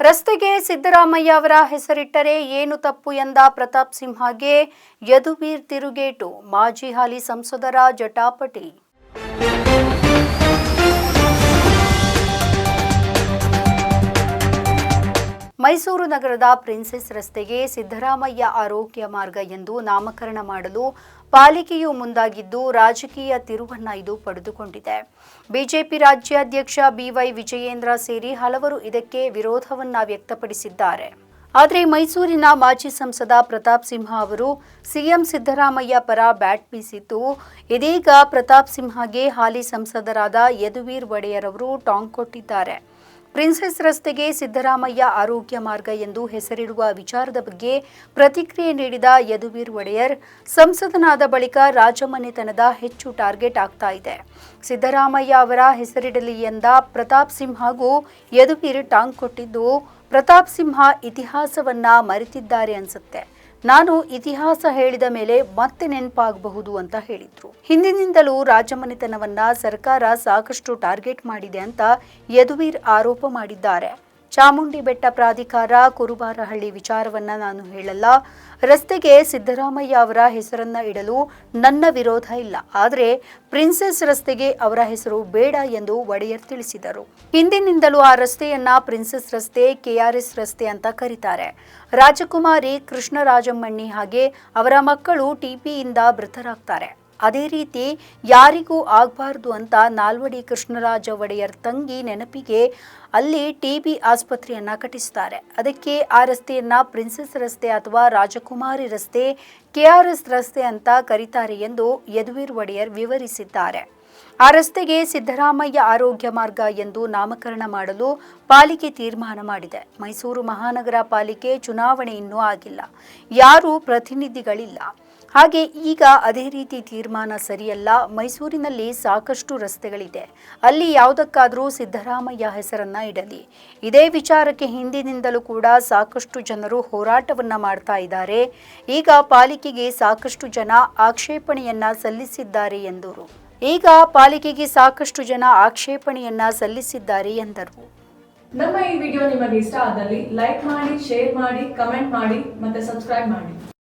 ರಸ್ತೆಗೆ ಸಿದ್ದರಾಮಯ್ಯ ಅವರ ಹೆಸರಿಟ್ಟರೆ ಏನು ತಪ್ಪು ಎಂದ ಪ್ರತಾಪ್ ಸಿಂಹಗೆ ಯದುವೀರ್ ತಿರುಗೇಟು, ಮಾಜಿ ಹಾಲಿ ಸಂಸದರ ಜಟಾಪಟಿ. ಮೈಸೂರು ನಗರದ ಪ್ರಿನ್ಸೆಸ್ ರಸ್ತೆಗೆ ಸಿದ್ದರಾಮಯ್ಯ ಆರೋಗ್ಯ ಮಾರ್ಗ ಎಂದು ನಾಮಕರಣ ಮಾಡಲು ಪಾಲಿಕೆಯು ಮುಂದಾಗಿದ್ದು ರಾಜಕೀಯ ತಿರುವನ್ನ ಇದು ಪಡೆದುಕೊಂಡಿದೆ. ಬಿಜೆಪಿ ರಾಜ್ಯಾಧ್ಯಕ್ಷ ಬಿವೈ ವಿಜಯೇಂದ್ರ ಸೇರಿ ಹಲವರು ಇದಕ್ಕೆ ವಿರೋಧವನ್ನ ವ್ಯಕ್ತಪಡಿಸಿದ್ದಾರೆ. ಆದರೆ ಮೈಸೂರಿನ ಮಾಜಿ ಸಂಸದ ಪ್ರತಾಪ್ ಸಿಂಹ ಅವರು ಸಿಎಂ ಸಿದ್ದರಾಮಯ್ಯ ಪರ ಬ್ಯಾಟ್ ಬೀಸಿದ್ದು, ಇದೀಗ ಪ್ರತಾಪ್ ಸಿಂಹಗೆ ಹಾಲಿ ಸಂಸದರಾದ ಯದುವೀರ್ ಒಡೆಯರ್ ಅವರು ಟಾಂಗ್ ಕೊಟ್ಟಿದ್ದಾರೆ. ಪ್ರಿನ್ಸೆಸ್ ರಸ್ತೆಗೆ ಸಿದ್ದರಾಮಯ್ಯ ಆರೋಗ್ಯ ಮಾರ್ಗ ಎಂದು ಹೆಸರಿಡುವ ವಿಚಾರದ ಬಗ್ಗೆ ಪ್ರತಿಕ್ರಿಯೆ ನೀಡಿದ ಯದುವೀರ್ ಒಡೆಯರ್, ಸಂಸದನಾದ ಬಳಿಕ ರಾಜಮನೆತನದ ಹೆಚ್ಚು ಟಾರ್ಗೆಟ್ ಆಗ್ತಾ ಇದೆ. ಸಿದ್ದರಾಮಯ್ಯ ಅವರ ಹೆಸರಿಡಲಿ ಎಂದ ಪ್ರತಾಪ್ ಸಿಂಹ ಹಾಗೂ ಯದುವೀರ್ ಟಾಂಗ್ ಕೊಟ್ಟಿದ್ದು, ಪ್ರತಾಪ್ ಸಿಂಹ ಇತಿಹಾಸವನ್ನ ಮರೆತಿದ್ದಾರೆ ಅನ್ಸುತ್ತೆ. ನಾನು ಇತಿಹಾಸ ಹೇಳಿದ ಮೇಲೆ ಮತ್ತೆ ನೆನಪಾಗಬಹುದು ಅಂತ ಹೇಳಿದ್ರು. ಹಿಂದಿನಿಂದಲೂ ರಾಜಮನೆತನವನ್ನ ಸರ್ಕಾರ ಸಾಕಷ್ಟು ಟಾರ್ಗೆಟ್ ಮಾಡಿದೆ ಅಂತ ಯದುವೀರ್ ಆರೋಪ ಮಾಡಿದ್ದಾರೆ. ಚಾಮುಂಡಿ ಬೆಟ್ಟ ಪ್ರಾಧಿಕಾರ ಕುರುಬಾರಹಳ್ಳಿ ವಿಚಾರವನ್ನ ನಾನು ಹೇಳಲ್ಲ. ರಸ್ತೆಗೆ ಸಿದ್ದರಾಮಯ್ಯ ಅವರ ಹೆಸರನ್ನ ಇಡಲು ನನ್ನ ವಿರೋಧ ಇಲ್ಲ. ಆದರೆ ಪ್ರಿನ್ಸೆಸ್ ರಸ್ತೆಗೆ ಅವರ ಹೆಸರು ಬೇಡ ಎಂದು ಒಡೆಯರ್ ತಿಳಿಸಿದರು. ಹಿಂದಿನಿಂದಲೂ ಆ ರಸ್ತೆಯನ್ನ ಪ್ರಿನ್ಸೆಸ್ ರಸ್ತೆ ಕೆಆರ್ಎಸ್ ರಸ್ತೆ ಅಂತ ಕರೀತಾರೆ. ರಾಜಕುಮಾರಿ ಕೃಷ್ಣರಾಜಮ್ಮಣ್ಣಿ ಹಾಗೆ ಅವರ ಮಕ್ಕಳು ಟಿಪಿಯಿಂದ ಮೃತರಾಗ್ತಾರೆ ಅದೇ ರೀತಿ ಯಾರಿಗೂ ಆಗಬಾರ್ದು ಅಂತ ನಾಲ್ವಡಿ ಕೃಷ್ಣರಾಜ ಒಡೆಯರ್ ತಂಗಿ ನೆನಪಿಗೆ ಅಲ್ಲಿ ಟಿ ಬಿ ಆಸ್ಪತ್ರೆಯನ್ನ ಕಟ್ಟಿಸ್ತಾರೆ. ಅದಕ್ಕೆ ಆ ರಸ್ತೆಯನ್ನ ಪ್ರಿನ್ಸೆಸ್ ರಸ್ತೆ ಅಥವಾ ರಾಜಕುಮಾರಿ ರಸ್ತೆ ಕೆಆರ್ಎಸ್ ರಸ್ತೆ ಅಂತ ಕರೀತಾರೆ ಎಂದು ಯದುವೀರ್ ಒಡೆಯರ್ ವಿವರಿಸಿದ್ದಾರೆ. ಆ ರಸ್ತೆಗೆ ಸಿದ್ದರಾಮಯ್ಯ ಆರೋಗ್ಯ ಮಾರ್ಗ ಎಂದು ನಾಮಕರಣ ಮಾಡಲು ಪಾಲಿಕೆ ತೀರ್ಮಾನ ಮಾಡಿದೆ. ಮೈಸೂರು ಮಹಾನಗರ ಪಾಲಿಕೆ ಚುನಾವಣೆ ಇನ್ನೂ ಆಗಿಲ್ಲ. ಯಾರೂ ಪ್ರತಿನಿಧಿಗಳಿಲ್ಲ. ಹಾಗೆ ಈಗ ಅದೇ ರೀತಿ ತೀರ್ಮಾನ ಸರಿಯಲ್ಲ. ಮೈಸೂರಿನಲ್ಲಿ ಸಾಕಷ್ಟು ರಸ್ತೆಗಳಿದೆ. ಅಲ್ಲಿ ಯಾವುದಕ್ಕಾದರೂ ಸಿದ್ದರಾಮಯ್ಯ ಹೆಸರನ್ನ ಇಡಲಿ. ಇದೇ ವಿಚಾರಕ್ಕೆ ಹಿಂದಿನಿಂದಲೂ ಕೂಡ ಸಾಕಷ್ಟು ಜನರು ಹೋರಾಟವನ್ನ ಮಾಡ್ತಾ ಇದ್ದಾರೆ. ಈಗ ಪಾಲಿಕೆಗೆ ಸಾಕಷ್ಟು ಜನ ಆಕ್ಷೇಪಣೆಯನ್ನ ಸಲ್ಲಿಸಿದ್ದಾರೆ ಎಂದರು. ಈಗ ಪಾಲಿಕೆಗೆ ಸಾಕಷ್ಟು ಜನ ಆಕ್ಷೇಪಣೆಯನ್ನ ಸಲ್ಲಿಸಿದ್ದಾರೆ ಎಂದರು. ನಮ್ಮ ಈ ವಿಡಿಯೋ ನಿಮಗೆ ಇಷ್ಟ ಆದಲ್ಲಿ ಲೈಕ್ ಮಾಡಿ, ಶೇರ್ ಮಾಡಿ, ಕಮೆಂಟ್ ಮಾಡಿ ಮತ್ತೆ ಸಬ್ಸ್ಕ್ರೈಬ್ ಮಾಡಿ.